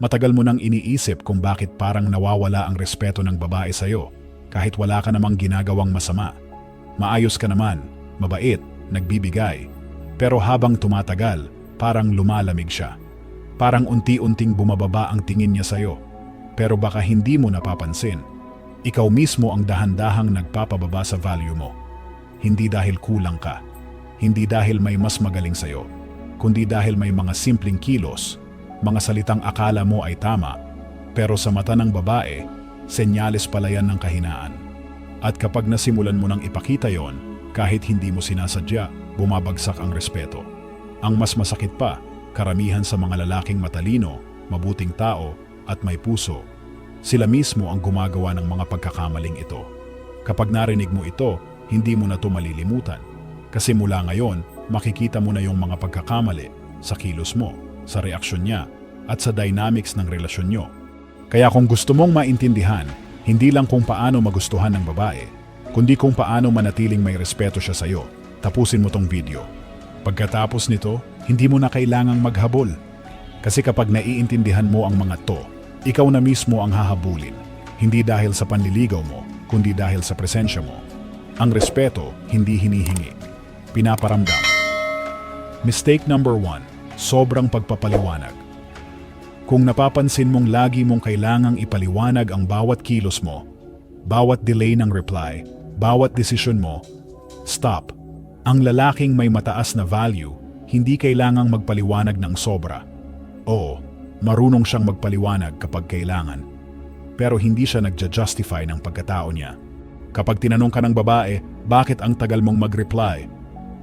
Matagal mo nang iniisip kung bakit parang nawawala ang respeto ng babae sa'yo kahit wala ka namang ginagawang masama. Maayos ka naman, mabait, nagbibigay. Pero habang tumatagal, parang lumalamig siya. Parang unti-unting bumababa ang tingin niya sa'yo. Pero baka hindi mo napapansin. Ikaw mismo ang dahan-dahang nagpapababa sa value mo. Hindi dahil kulang ka. Hindi dahil may mas magaling sa'yo. Kundi dahil may mga simpleng kilos, mga salitang akala mo ay tama, pero sa mata ng babae, senyales pala yan ng kahinaan. At kapag nasimulan mo nang ipakita yon, kahit hindi mo sinasadya, bumabagsak ang respeto. Ang mas masakit pa, karamihan sa mga lalaking matalino, mabuting tao, at may puso, sila mismo ang gumagawa ng mga pagkakamaling ito. Kapag narinig mo ito, hindi mo na ito malilimutan. Kasi mula ngayon, makikita mo na yung mga pagkakamali sa kilos mo, sa reaksyon niya, at sa dynamics ng relasyon nyo. Kaya kung gusto mong maintindihan, hindi lang kung paano magustuhan ng babae, kundi kung paano manatiling may respeto siya sa'yo, tapusin mo tong video. Pagkatapos nito, hindi mo na kailangang maghabol. Kasi kapag naiintindihan mo ang mga to, ikaw na mismo ang hahabulin. Hindi dahil sa panliligaw mo, kundi dahil sa presensya mo. Ang respeto, hindi hinihingi. Pinaparamdam. Mistake number one, sobrang pagpapaliwanag. Kung napapansin mong lagi mong kailangang ipaliwanag ang bawat kilos mo, bawat delay ng reply, bawat desisyon mo, stop. Ang lalaking may mataas na value, hindi kailangang magpaliwanag ng sobra. Oo, marunong siyang magpaliwanag kapag kailangan. Pero hindi siya nagja-justify ng pagkatao niya. Kapag tinanong ka ng babae, bakit ang tagal mong mag-reply?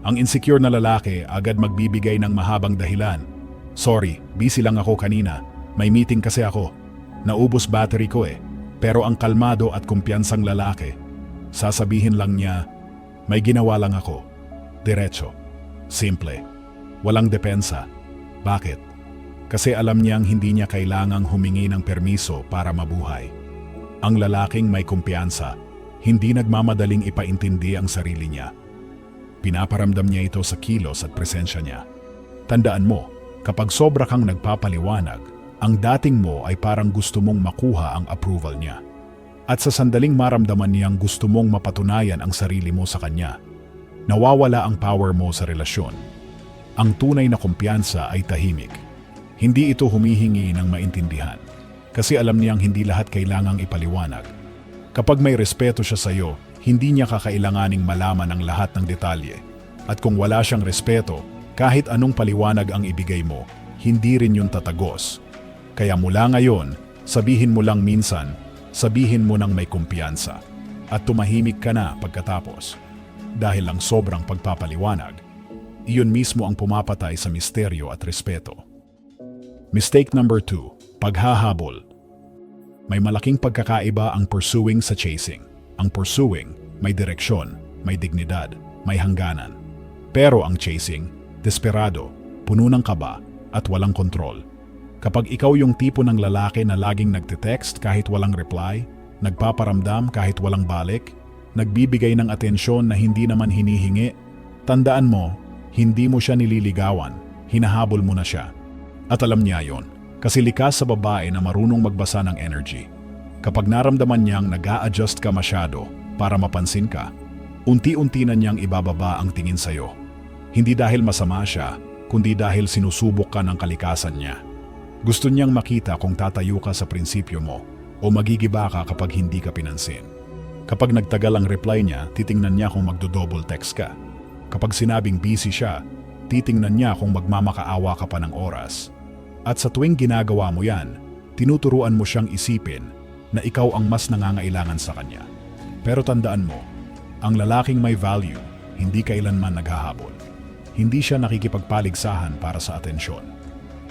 Ang insecure na lalaki agad magbibigay ng mahabang dahilan. Sorry, busy lang ako kanina. May meeting kasi ako. Naubos battery ko eh. Pero ang kalmado at kumpiyansang lalaki, sasabihin lang niya, may ginawa lang ako. Diretso. Simple. Walang depensa. Bakit? Kasi alam niyang hindi niya kailangang humingi ng permiso para mabuhay. Ang lalaking may kumpiyansa, hindi nagmamadaling ipaintindi ang sarili niya. Pinaparamdam niya ito sa kilos at presensya niya. Tandaan mo, kapag sobra kang nagpapaliwanag, ang dating mo ay parang gusto mong makuha ang approval niya. At sa sandaling maramdaman niyang gusto mong mapatunayan ang sarili mo sa kanya, nawawala ang power mo sa relasyon. Ang tunay na kumpiyansa ay tahimik. Hindi ito humihingi ng maintindihan. Kasi alam niyang hindi lahat kailangang ipaliwanag. Kapag may respeto siya sa iyo, hindi niya kakailanganing malaman ang lahat ng detalye. At kung wala siyang respeto, kahit anong paliwanag ang ibigay mo, hindi rin yun tatagos. Kaya mula ngayon, sabihin mo lang minsan, sabihin mo nang may kumpiyansa. At tumahimik ka na pagkatapos. Dahil lang sobrang pagpapaliwanag, iyon mismo ang pumapatay sa misteryo at respeto. Mistake number 2, paghahabol. May malaking pagkakaiba ang pursuing sa chasing. Ang pursuing, may direksyon, may dignidad, may hangganan. Pero ang chasing, desperado, puno ng kaba, at walang kontrol. Kapag ikaw yung tipo ng lalaki na laging nagte-text kahit walang reply, nagpaparamdam kahit walang balik, nagbibigay ng atensyon na hindi naman hinihingi, tandaan mo, hindi mo siya nililigawan, hinahabol mo na siya. At alam niya yon, kasi likas sa babae na marunong magbasa ng energy. Kapag naramdaman niyang nag adjust ka masyado para mapansin ka, unti-unti na niyang ibababa ang tingin sa'yo. Hindi dahil masama siya, kundi dahil sinusubok ka ng kalikasan niya. Gusto niyang makita kung tatayo ka sa prinsipyo mo o magigiba ka kapag hindi ka pinansin. Kapag nagtagal ang reply niya, titingnan niya kung magdo-double text ka. Kapag sinabing busy siya, titingnan niya kung magmamakaawa ka pa ng oras. At sa tuwing ginagawa mo yan, tinuturuan mo siyang isipin na ikaw ang mas nangangailangan sa kanya. Pero tandaan mo, ang lalaking may value, hindi kailanman naghahabol. Hindi siya nakikipagpaligsahan para sa atensyon.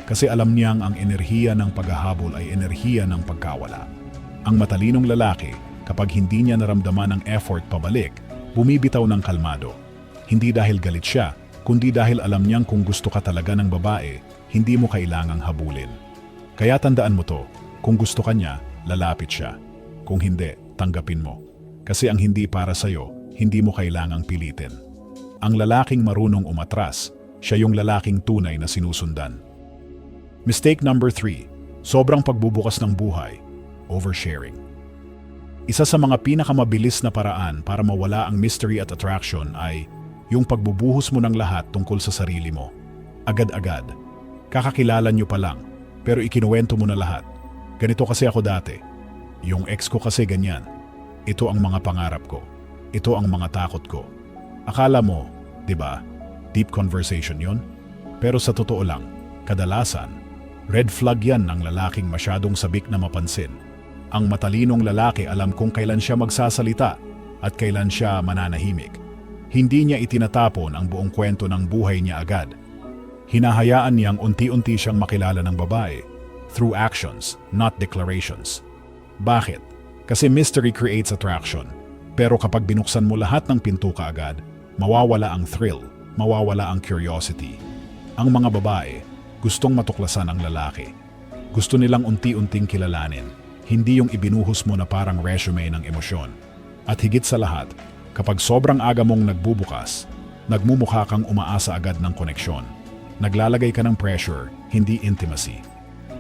Kasi alam niyang ang enerhiya ng paghahabol ay enerhiya ng pagkawala. Ang matalinong lalaki, kapag hindi niya naramdaman ang effort pabalik, bumibitaw ng kalmado. Hindi dahil galit siya, kundi dahil alam niyang kung gusto ka talaga ng babae, hindi mo kailangang habulin. Kaya tandaan mo to, kung gusto ka niya, lalapit siya. Kung hindi, tanggapin mo. Kasi ang hindi para sa'yo, hindi mo kailangang pilitin. Ang lalaking marunong umatras, siya yung lalaking tunay na sinusundan. Mistake number 3. Sobrang pagbubukas ng buhay, oversharing. Isa sa mga pinakamabilis na paraan para mawala ang mystery at attraction ay yung pagbubuhos mo ng lahat tungkol sa sarili mo. Agad-agad. Kakakilala nyo pa lang, pero ikinuwento mo na lahat. Ganito kasi ako dati. Yung ex ko kasi ganyan. Ito ang mga pangarap ko. Ito ang mga takot ko. Akala mo, di ba, deep conversation yon? Pero sa totoo lang, kadalasan, red flag yan ng lalaking masyadong sabik na mapansin. Ang matalinong lalaki alam kung kailan siya magsasalita at kailan siya mananahimik. Hindi niya itinatapon ang buong kwento ng buhay niya agad. Hinahayaan niyang unti-unti siyang makilala ng babae through actions, not declarations. Bakit? Kasi mystery creates attraction. Pero kapag binuksan mo lahat ng pinto kaagad, mawawala ang thrill, mawawala ang curiosity. Ang mga babae, gustong matuklasan ang lalaki. Gusto nilang unti-unting kilalanin, hindi yung ibinuhos mo na parang resume ng emosyon. At higit sa lahat, kapag sobrang aga mong nagbubukas, nagmumukha kang umaasa agad ng koneksyon. Naglalagay ka ng pressure, hindi intimacy.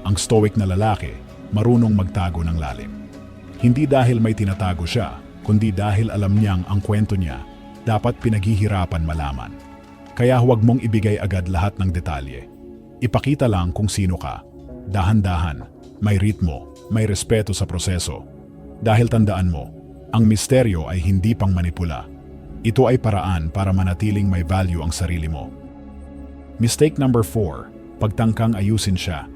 Ang stoic na lalaki, marunong magtago ng lalim. Hindi dahil may tinatago siya, kundi dahil alam niyang ang kwento niya dapat pinaghihirapan malaman. Kaya huwag mong ibigay agad lahat ng detalye. Ipakita lang kung sino ka. Dahan-dahan, may ritmo, may respeto sa proseso. Dahil tandaan mo, ang misteryo ay hindi pang manipula. Ito ay paraan para manatiling may value ang sarili mo. Mistake number 4, pagtangkang ayusin siya.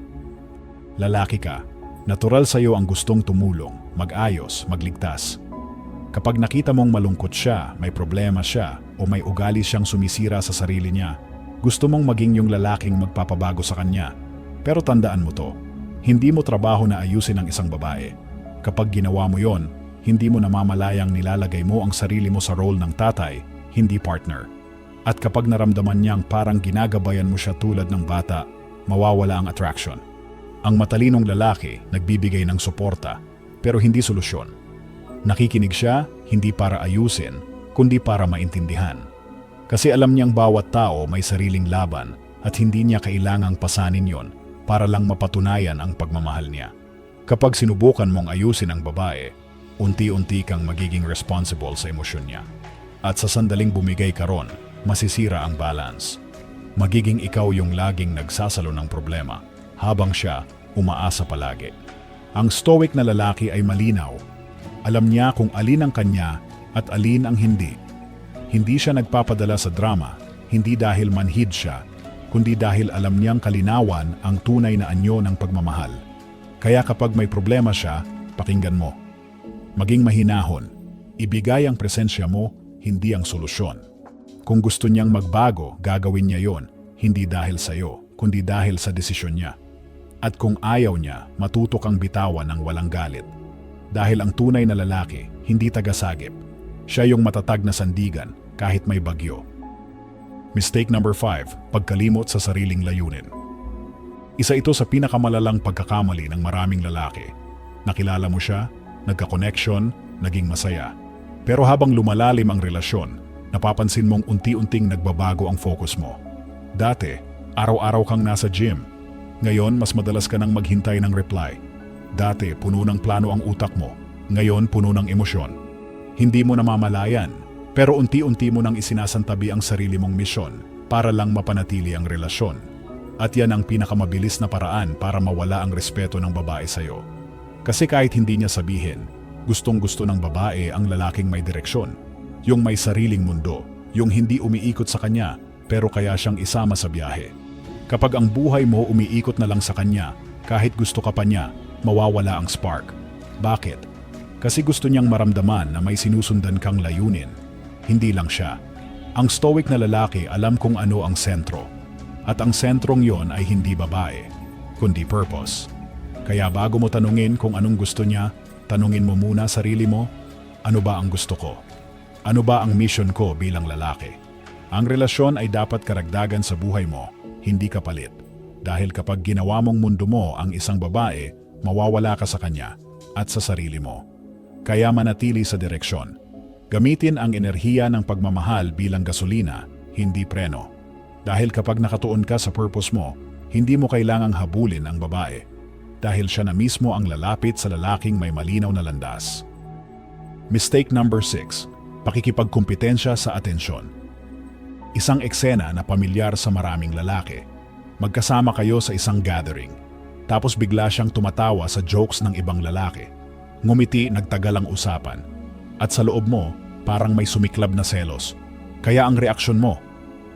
Lalaki ka, natural sa iyo ang gustong tumulong, mag-ayos, magligtas. Kapag nakita mong malungkot siya, may problema siya, o may ugali siyang sumisira sa sarili niya, gusto mong maging yung lalaking magpapabago sa kanya. Pero tandaan mo to, hindi mo trabaho na ayusin ang isang babae. Kapag ginawa mo yon, hindi mo namamalayang nilalagay mo ang sarili mo sa role ng tatay, hindi partner. At kapag naramdaman niyang parang ginagabayan mo siya tulad ng bata, mawawala ang attraction. Ang matalinong lalaki nagbibigay ng suporta, pero hindi solusyon. Nakikinig siya, hindi para ayusin, kundi para maintindihan. Kasi alam niyang bawat tao may sariling laban at hindi niya kailangang pasanin yon para lang mapatunayan ang pagmamahal niya. Kapag sinubukan mong ayusin ang babae, unti-unti kang magiging responsible sa emosyon niya. At sa sandaling bumigay ka ron, masisira ang balance. Magiging ikaw yung laging nagsasalo ng problema, habang siya umaasa palagi. Ang stoic na lalaki ay malinaw. Alam niya kung alin ang kanya at alin ang hindi. Hindi siya nagpapadala sa drama, hindi dahil manhid siya, kundi dahil alam niyang kalinawan ang tunay na anyo ng pagmamahal. Kaya kapag may problema siya, pakinggan mo. Maging mahinahon, ibigay ang presensya mo, hindi ang solusyon. Kung gusto niyang magbago, gagawin niya yon, hindi dahil sa iyo, kundi dahil sa desisyon niya. At kung ayaw niya, matuto kang bitawan ng walang galit. Dahil ang tunay na lalaki, hindi tagasagip. Siya yung matatag na sandigan kahit may bagyo. Mistake number 5, pagkalimot sa sariling layunin. Isa ito sa pinakamalalang pagkakamali ng maraming lalaki. Nakilala mo siya, nagka-connection, naging masaya. Pero habang lumalalim ang relasyon, napapansin mong unti-unting nagbabago ang focus mo. Dati, araw-araw kang nasa gym. Ngayon, mas madalas ka nang maghintay ng reply. Dati, puno ng plano ang utak mo. Ngayon, puno ng emosyon. Hindi mo namamalayan, pero unti-unti mo nang isinasantabi ang sarili mong misyon para lang mapanatili ang relasyon. At yan ang pinakamabilis na paraan para mawala ang respeto ng babae sa'yo. Kasi kahit hindi niya sabihin, gustong gusto ng babae ang lalaking may direksyon. Yung may sariling mundo, yung hindi umiikot sa kanya pero kaya siyang isama sa biyahe. Kapag ang buhay mo umiikot na lang sa kanya, kahit gusto ka pa niya, mawawala ang spark. Bakit? Kasi gusto niyang maramdaman na may sinusundan kang layunin. Hindi lang siya. Ang stoic na lalaki alam kung ano ang sentro. At ang sentrong yon ay hindi babae, kundi purpose. Kaya bago mo tanungin kung anong gusto niya, tanungin mo muna sarili mo, ano ba ang gusto ko? Ano ba ang mission ko bilang lalaki? Ang relasyon ay dapat karagdagan sa buhay mo, hindi kapalit. Dahil kapag ginawa mong mundo mo ang isang babae, mawawala ka sa kanya at sa sarili mo. Kaya manatili sa direksyon. Gamitin ang enerhiya ng pagmamahal bilang gasolina, hindi preno. Dahil kapag nakatuon ka sa purpose mo, hindi mo kailangang habulin ang babae. dahil siya na mismo ang lalapit sa lalaking may malinaw na landas. Mistake number 6. Pakikipagkumpetensya sa atensyon. Isang eksena na pamilyar sa maraming lalaki. Magkasama kayo sa isang gathering. Tapos bigla siyang tumatawa sa jokes ng ibang lalaki. Ngumiti nagtagal ang usapan. At sa loob mo, parang may sumiklab na selos. Kaya ang reaksyon mo,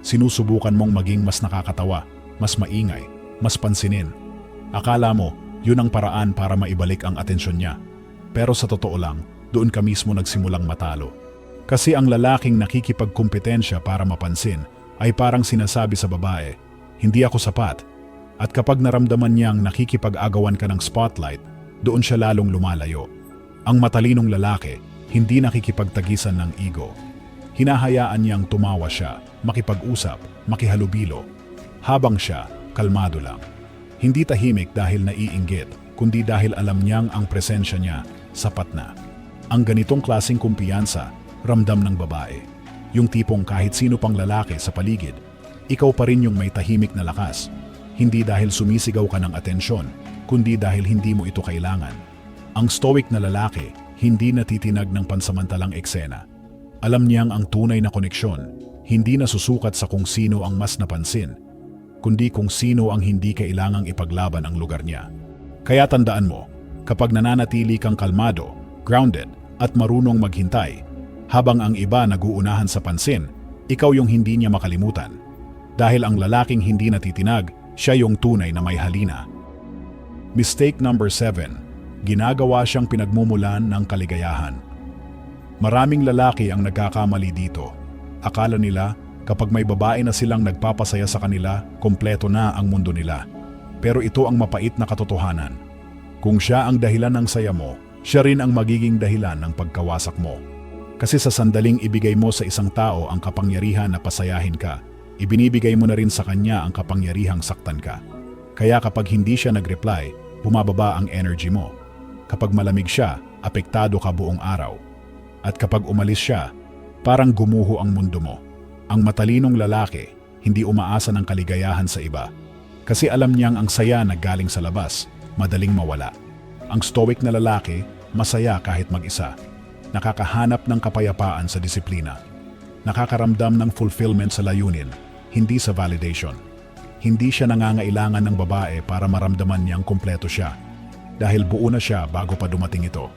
sinusubukan mong maging mas nakakatawa, mas maingay, mas pansinin. Akala mo, yun ang paraan para maibalik ang atensyon niya. Pero sa totoo lang, doon ka mismo nagsimulang matalo. Kasi ang lalaking nakikipagkumpetensya para mapansin ay parang sinasabi sa babae, hindi ako sapat. At kapag naramdaman niyang nakikipag-agawan ka ng spotlight, doon siya lalong lumalayo. Ang matalinong lalaki, hindi nakikipagtagisan ng ego. Hinahayaan niyang tumawa siya, makipag-usap, makihalubilo. Habang siya, kalmado lang. Hindi tahimik dahil naiinggit, kundi dahil alam niyang ang presensya niya sapat na. Ang ganitong klasing kumpiyansa, ramdam ng babae. Yung tipong kahit sino pang lalaki sa paligid, ikaw pa rin yung may tahimik na lakas. Hindi dahil sumisigaw ka ng atensyon, kundi dahil hindi mo ito kailangan. Ang stoic na lalaki, hindi natitinag ng pansamantalang eksena. Alam niyang ang tunay na koneksyon, hindi nasusukat sa kung sino ang mas napansin, kundi kung sino ang hindi kailangang ipaglaban ang lugar niya. Kaya tandaan mo, kapag nananatili kang kalmado, grounded, at marunong maghintay, habang ang iba naguunahan sa pansin, ikaw yung hindi niya makalimutan. Dahil ang lalaking hindi natitinag, siya yung tunay na may halina. Mistake number 7. Ginagawa siyang pinagmumulan ng kaligayahan. Maraming lalaki ang nagkakamali dito. Akala nila kapag may babae na silang nagpapasaya sa kanila, kompleto na ang mundo nila. Pero ito ang mapait na katotohanan. Kung siya ang dahilan ng saya mo, siya rin ang magiging dahilan ng pagkawasak mo. Kasi sa sandaling ibigay mo sa isang tao ang kapangyarihan na pasayahin ka, ibinibigay mo na rin sa kanya ang kapangyarihang saktan ka. Kaya kapag hindi siya nag-reply, bumababa ang energy mo. Kapag malamig siya, apektado ka buong araw. At kapag umalis siya, parang gumuho ang mundo mo. Ang matalinong lalaki, hindi umaasa ng kaligayahan sa iba. Kasi alam niyang ang saya na galing sa labas, madaling mawala. Ang stoic na lalaki, masaya kahit mag-isa. Nakakahanap ng kapayapaan sa disiplina. Nakakaramdam ng fulfillment sa layunin, hindi sa validation. Hindi siya nangangailangan ng babae para maramdaman niyang kumpleto siya. Dahil buo na siya bago pa dumating ito.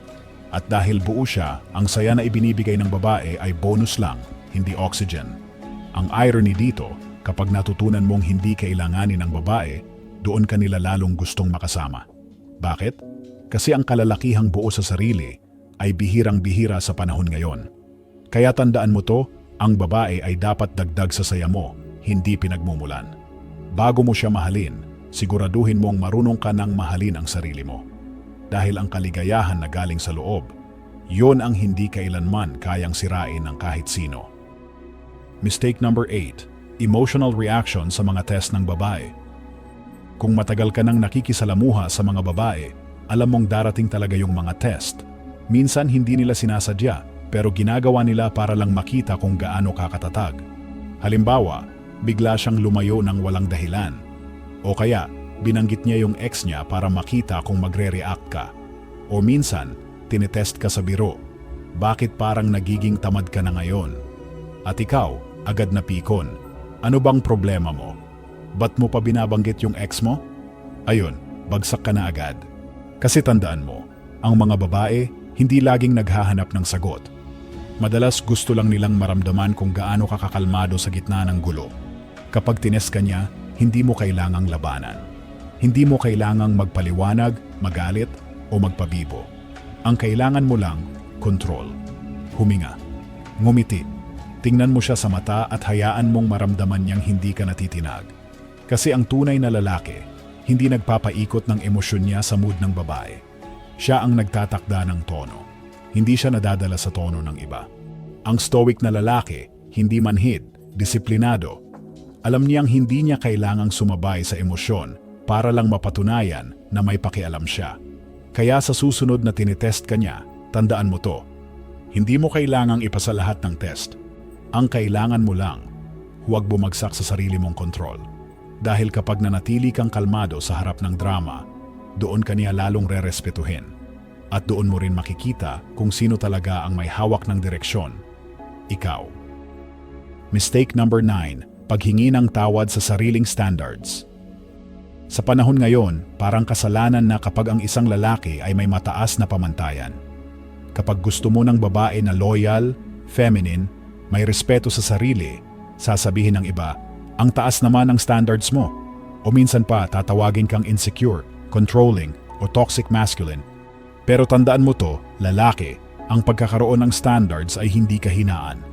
At dahil buo siya, ang saya na ibinibigay ng babae ay bonus lang, hindi oxygen. Ang irony dito, kapag natutunan mong hindi kailanganin ng babae, doon ka nila lalong gustong makasama. Bakit? Kasi ang kalalakihang buo sa sarili ay bihirang-bihira sa panahon ngayon. Kaya tandaan mo to, ang babae ay dapat dagdag sa saya mo, hindi pinagmumulan. Bago mo siya mahalin, siguraduhin mong marunong ka nang mahalin ang sarili mo. Dahil ang kaligayahan na galing sa loob, yon ang hindi kailanman kayang sirain ng kahit sino. Mistake number 8. Emotional reaction sa mga test ng babae. Kung matagal ka nang nakikisalamuha sa mga babae, alam mong darating talaga yung mga test. Minsan hindi nila sinasadya, pero ginagawa nila para lang makita kung gaano kakatatag. Halimbawa, bigla siyang lumayo ng walang dahilan. O kaya, binanggit niya yung ex niya para makita kung magre-react ka. O minsan, tinetest ka sa biro. Bakit parang nagiging tamad ka na ngayon? At ikaw, agad na pikon. Ano bang problema mo? Ba't mo pa binabanggit yung ex mo? Ayun, bagsak ka na agad. Kasi tandaan mo, ang mga babae hindi laging naghahanap ng sagot. Madalas gusto lang nilang maramdaman kung gaano ka kakalmado sa gitna ng gulo. Kapag tines ka niya, hindi mo kailangang labanan. Hindi mo kailangang magpaliwanag, magalit, o magpabibo. Ang kailangan mo lang, control. Huminga. Ngumiti. Tingnan mo siya sa mata at hayaan mong maramdaman niyang hindi ka natitinag. Kasi ang tunay na lalaki, hindi nagpapaikot ng emosyon niya sa mood ng babae. Siya ang nagtatakda ng tono. Hindi siya nadadala sa tono ng iba. Ang stoic na lalaki, hindi manhid, disiplinado. Alam niyang hindi niya kailangang sumabay sa emosyon para lang mapatunayan na may pakialam siya. Kaya sa susunod na tinetest ka niya, tandaan mo to. Hindi mo kailangang ipasa lahat ng test. Ang kailangan mo lang, huwag bumagsak sa sarili mong kontrol. Dahil kapag nanatili kang kalmado sa harap ng drama, doon kaniya lalong rerespetuhin. At doon mo rin makikita kung sino talaga ang may hawak ng direksyon. Ikaw. Mistake number 9, paghingi ng tawad sa sariling standards. Sa panahon ngayon, parang kasalanan na kapag ang isang lalaki ay may mataas na pamantayan. Kapag gusto mo ng babae na loyal, feminine, may respeto sa sarili, sasabihin ng iba, ang taas naman ng standards mo. O minsan pa tatawagin kang insecure, controlling, o toxic masculine. Pero tandaan mo to, lalaki, ang pagkakaroon ng standards ay hindi kahinaan.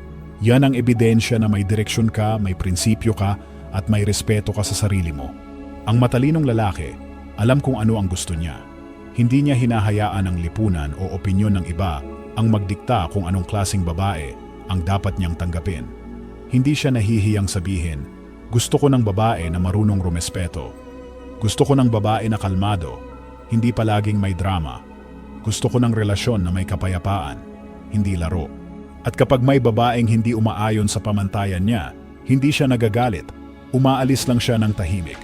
Yan ang ebidensya na may direksyon ka, may prinsipyo ka, at may respeto ka sa sarili mo. Ang matalinong lalaki, alam kung ano ang gusto niya. Hindi niya hinahayaan ng lipunan o opinyon ng iba ang magdikta kung anong klasing babae ang dapat niyang tanggapin. Hindi siya nahihiyang sabihin, gusto ko ng babae na marunong rumespeto. Gusto ko ng babae na kalmado, hindi palaging may drama. Gusto ko ng relasyon na may kapayapaan, hindi laro. At kapag may babaeng hindi umaayon sa pamantayan niya, hindi siya nagagalit, umaalis lang siya ng tahimik.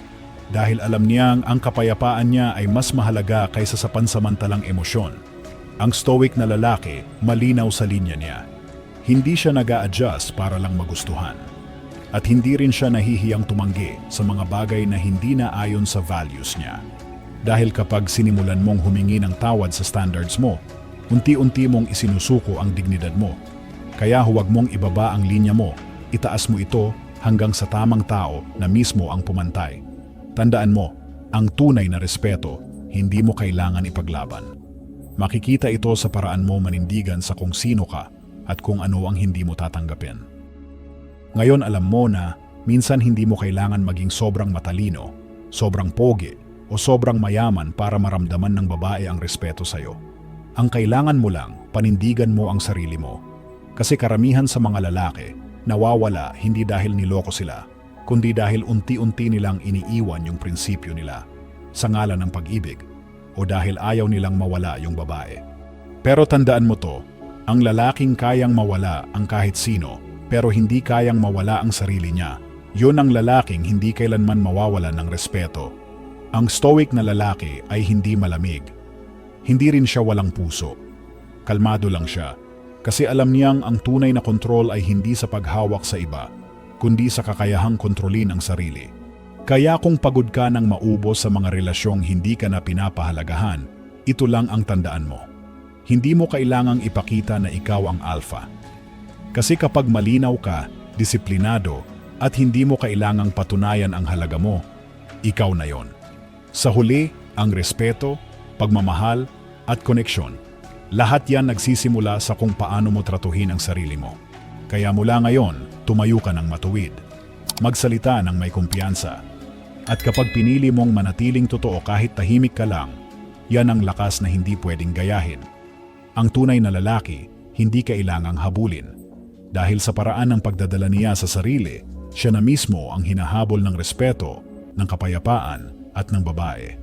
Dahil alam niyang ang kapayapaan niya ay mas mahalaga kaysa sa pansamantalang emosyon. Ang stoic na lalaki, malinaw sa linya niya. Hindi siya nag adjust para lang magustuhan. At hindi rin siya nahihiyang tumanggi sa mga bagay na hindi na ayon sa values niya. Dahil kapag sinimulan mong humingi ng tawad sa standards mo, unti-unti mong isinusuko ang dignidad mo. Kaya huwag mong ibaba ang linya mo, itaas mo ito hanggang sa tamang tao na mismo ang pumantay. Tandaan mo, ang tunay na respeto, hindi mo kailangan ipaglaban. Makikita ito sa paraan mo manindigan sa kung sino ka at kung ano ang hindi mo tatanggapin. Ngayon alam mo na minsan hindi mo kailangan maging sobrang matalino, sobrang pogi, o sobrang mayaman para maramdaman ng babae ang respeto sa'yo. Ang kailangan mo lang, panindigan mo ang sarili mo. Kasi karamihan sa mga lalaki, nawawala hindi dahil niloko sila, kundi dahil unti-unti nilang iniiwan yung prinsipyo nila sa ngalan ng pag-ibig o dahil ayaw nilang mawala yung babae. Pero tandaan mo to, ang lalaking kayang mawala ang kahit sino pero hindi kayang mawala ang sarili niya. Yun ang lalaking hindi kailanman mawawala ng respeto. Ang stoic na lalaki ay hindi malamig. Hindi rin siya walang puso. Kalmado lang siya kasi alam niyang ang tunay na kontrol ay hindi sa paghawak sa iba, kundi sa kakayahang kontrolin ang sarili. Kaya kung pagod ka ng maubos sa mga relasyong hindi ka na pinapahalagahan, ito lang ang tandaan mo. Hindi mo kailangang ipakita na ikaw ang alpha. Kasi kapag malinaw ka, disiplinado, at hindi mo kailangang patunayan ang halaga mo, ikaw na yon. Sa huli, ang respeto, pagmamahal, at koneksyon. Lahat yan nagsisimula sa kung paano mo tratuhin ang sarili mo. Kaya mula ngayon, tumayo ka ng matuwid. Magsalita ng may kumpiyansa. At kapag pinili mong manatiling totoo kahit tahimik ka lang, yan ang lakas na hindi pwedeng gayahin. Ang tunay na lalaki, hindi kailangang habulin. Dahil sa paraan ng pagdadala niya sa sarili, siya na mismo ang hinahabol ng respeto, ng kapayapaan at ng babae.